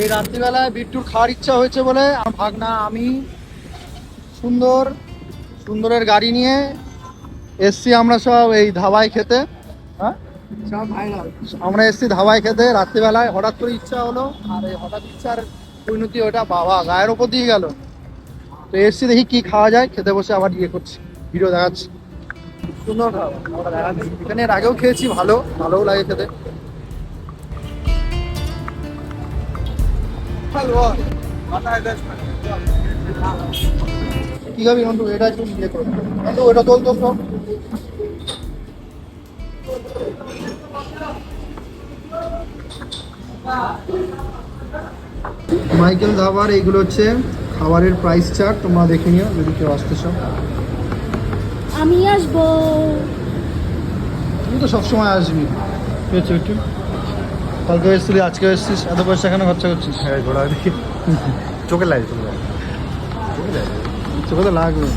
এই রাত্রিবেলায় বিট্টুর খাওয়ার ইচ্ছা হয়েছে বলে আমার ভাগনা আমি সুন্দর সুন্দরের গাড়ি নিয়ে এসছি আমরা সব এই ধাবায় খেতে। হ্যাঁ? আমরা এসছি ধাবায় খেতে রাত্রিবেলায় হঠাৎ করে ইচ্ছা হলো আর এই হঠাৎ ইচ্ছার পরিণতি ওটা বাবা গায়ের ওপর দিয়ে গেল। তো এসছি দেখি কি খাওয়া যায় খেতে বসে আবার ইয়ে করছি ভিডিও দেখাচ্ছি। সুন্দর এখানে এর আগেও খেয়েছি ভালো ভালোও লাগে খেতে। কি খাবি নন্দু এটা একটু ইয়ে করো। নন্দু ওটা তোল তোল তোল। মাইকেল ধাবার এইগুলো হচ্ছে খাবারের প্রাইস চার্ট তোমরা দেখে নিও যদি কেউ আসতে চাও। আমি আসব। তুমি তো সবসময় আসবি। পেয়েছ একটু কালকে এসেছিলি আজকে এসেছিস এত পয়সা কেন খরচা করছিস? হ্যাঁ ঘোড়া দেখি। চোখে লাগে চোখে চোখে তো লাগবে।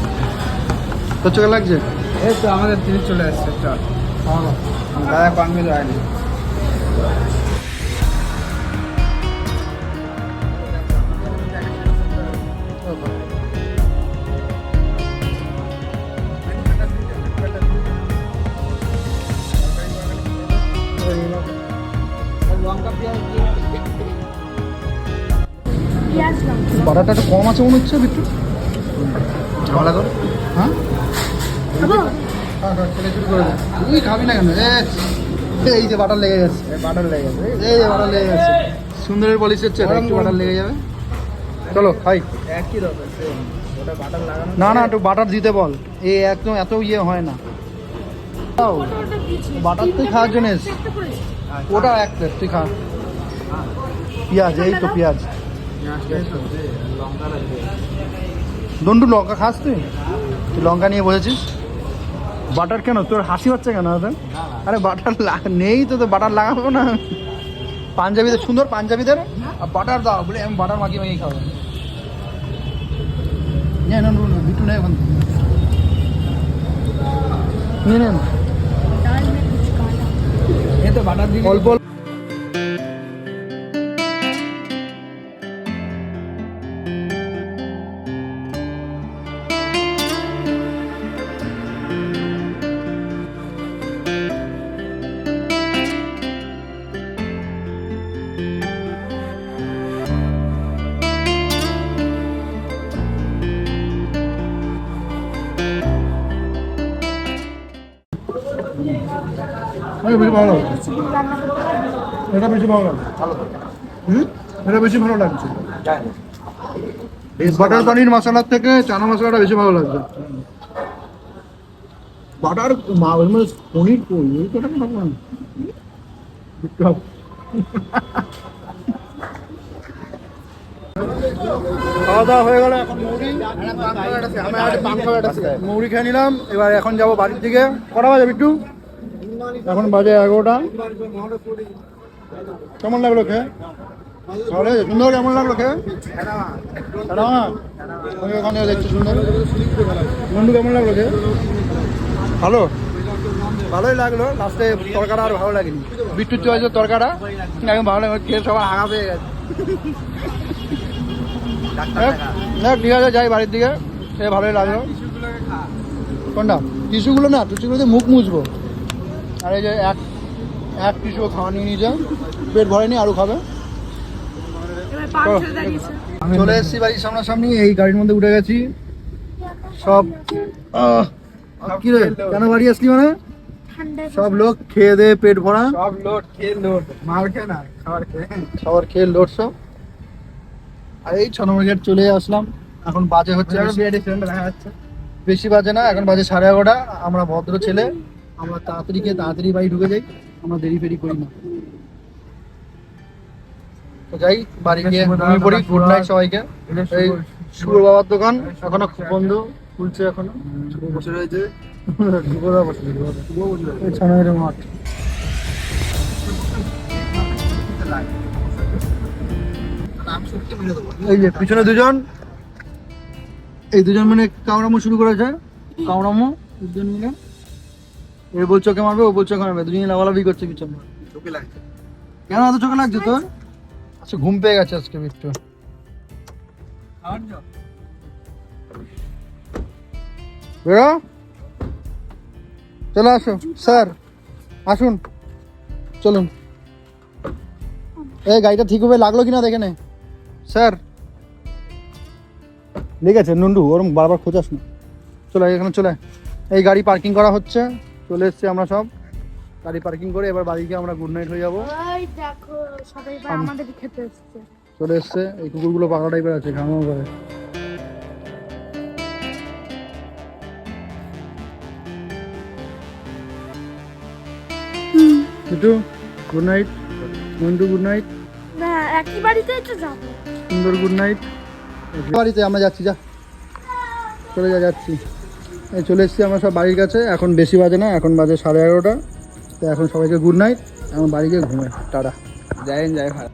তোর চোখে লাগছে? এই তো আমাদের তিনি চলে আসছে চল। দাদা কনভিন্স হয়নি। বাটারটা একটু কম আছে মনে হচ্ছে বিট্টু। ঝামেলা কর। হ্যাঁ। তুই খাবি না কেন? এই যে বাটার লেগে গেছে। বাটন লেগে গেছে এই যে বাটার লেগে গেছে। সুন্দরের পলিশ হচ্ছে একটু বাটার লেগে যাবে। চলো খাই। একই রকম না না একটু বাটার দিতে বল। এ একদম এত ইয়ে হয় না। বাটার তুই খাওয়ার জন্য। একটা ওটা এক প্লেট তুই খা। পেঁয়াজ এই তো পেঁয়াজ। দন্ডু লঙ্কা খাস তুই? তুই লঙ্কা নিয়ে বসেছিস? বাটার কেন? তোর হাসি হচ্ছে কেন ওদের আরে বাটার নেই তো বাটার লাগাবো না। পাঞ্জাবিদের সুন্দর পাঞ্জাবিদের? বাটার দাও বলে আমি বাটার মাখিয়ে মাখিয়ে খাব। নেন রুন বিটু নেই এখন। নিয়ে নেন ডাল মে কুছ কালা এই তো বাটার দিবি অল্প বেশি ভালো লাগছে। এটা বেশি ভালো লাগছে। হুম? এটা বেশি ভালো লাগছে। বাটার পানির মশলার থেকে চানা মশলাটা বেশি ভালো লাগছে। বাটার মা ওর মধ্যে পনির তো ভাবলাম খাওয়া দাওয়া হয়ে গেল এখন আমি ব্যাট আছে। মুড়ি খেয়ে নিলাম। এবার এখন যাব বাড়ির দিকে। কটা বাজে বিট্টু? এখন বাজে এগারোটা। কেমন লাগল খেয়ে? ভালো? সুন্দর কেমন লাগল খেয়ে? ওখানে দেখছি সুন্দর। বন্ধু কেমন লাগল খেয়ে? ভালো। ভালোই লাগল। লাস্টে তরকাটা আর ভালো লাগেনি। বিট্টুর চয়েছে তরকাটা। এখন ভালো লাগে খেয়ে সবার আগা পেয়ে গেছে। ঠিক আছে, যাই বাড়ির দিকে। সে ভালোই লাগল। কোনটা? টিস্যুগুলো না, টিস্যুগুলোতে মুখ মুছবো। আর এই যে এক এক টিস্যু খাওয়া নিয়ে নিয়ে যা। পেট ভরে ভরেনি আরও খাবে। চলো। এসেছি বাড়ির সামনাসামনি এই গাড়ির মধ্যে উঠে গেছি। সব কি রে কেন বাড়ি আসলি মানে? সব লোক খেয়ে দে পেট ভরা। সব লোড খেয়ে লোড। মাল খেয়ে না খাবার খেয়ে। খাবার খেয়ে লোট সব। আর এই ছ নম্বর গেট চলে আসলাম। এখন বাজে হচ্ছে দেখা যাচ্ছে। বেশি বাজে না এখন বাজে সাড়ে এগারোটা। আমরা ভদ্র ছেলে। আমরা তাড়াতাড়ি খেয়ে তাড়াতাড়ি বাড়ি ঢুকে যাই আমরা দেরি ফেরি করি না। তো যাই বাড়ি গিয়ে ঘুমিয়ে পড়ি গুড নাইট সবাইকে। এই শুভ বাবার দোকান এখনও বন্ধ খুলছে এখনও। বসে রয়েছে মাঠ। এই যে পিছনে দুজন। এই দুজন মানে কামড়ামো শুরু করেছে। কামড়ামো দুজন মিলে এ বলছে ওকে মারবে ও বলছে ওকে মারবে দুজনে লাভালাভি করছে পিছনে চোখে লাগছে। কেন এত চোখে লাগছে তোর? ঘুমাচ্ছে ঘুম পেয়ে গেছে আজকে জন্য বেরো। চলে আসো স্যার আসুন। চলুন। এই গাড়িটা ঠিক হবে লাগল কিনা দেখে নে। স্যার। আছে নন্ডু ওরম বারবার খোঁজাস না। চলে আয়, এখানে চলে আয়। এই গাড়ি পার্কিং করা হচ্ছে। চলে এসছি আমরা সব। গাড়ি পার্কিং করে এবার বাড়িকে আমরা গুড নাইট হয়ে যাব। ওই দেখো সবাই এবার আমাদের খেতে এসছে। চলে এসছে। এই কুকুরগুলো পাকা টাইপের আছে খাওয়া করে Mitu good night Montu good night না একই বাড়িতেই তো যাব। সুন্দর গুড নাইট বাড়িতে আমরা যাচ্ছি যা। চলে যা যাচ্ছি। এই চলে এসেছি আমরা সব বাড়ির কাছে। এখন বেশি বাজে না, এখন বাজে সাড়ে এগারোটা। তো এখন সবাইকে গুড নাইট এখন বাড়ি গিয়ে ঘুমে টাটা। যাই যাই ভালো